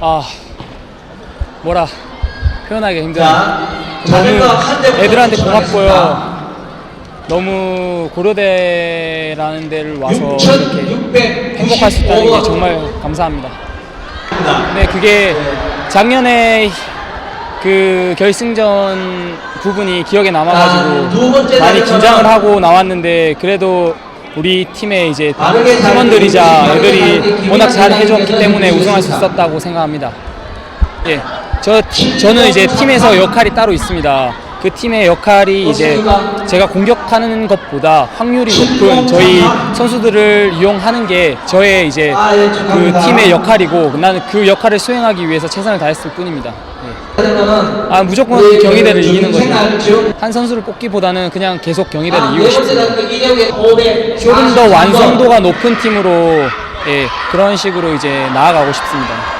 아 뭐라 표현하기 자, 너무 애들한테. 고맙고요. 너무 고려대라는 데를 와서 이렇게 행복할 수 있다는 게 정말 감사합니다. 근데 그게 작년에 그 결승전 부분이 기억에 남아가지고 많이 긴장을 하고 나왔는데 그래도 우리 팀의 이제 팀원들이자 애들이 잘 워낙 잘 해줬기 때문에 우승할 수. 있었다고 생각합니다. 예, 저 저는 이제 팀에서 역할이 따로 있습니다. 그 팀의 역할이 이제 제가 공격하는 것보다 확률이 높은 저희 선수들을 이용하는 게 저의 이제 아, 예, 그. 팀의 역할이고 나는 그 역할을 수행하기 위해서 최선을 다했을 뿐입니다. 예. 아 무조건 경희대를 이기는 거죠. 한 선수를 뽑기보다는 그냥 계속 경희대를 아, 이기고 싶습니다. 조금 더 완성도가 높은 팀으로 예, 그런 식으로 이제 나아가고 싶습니다.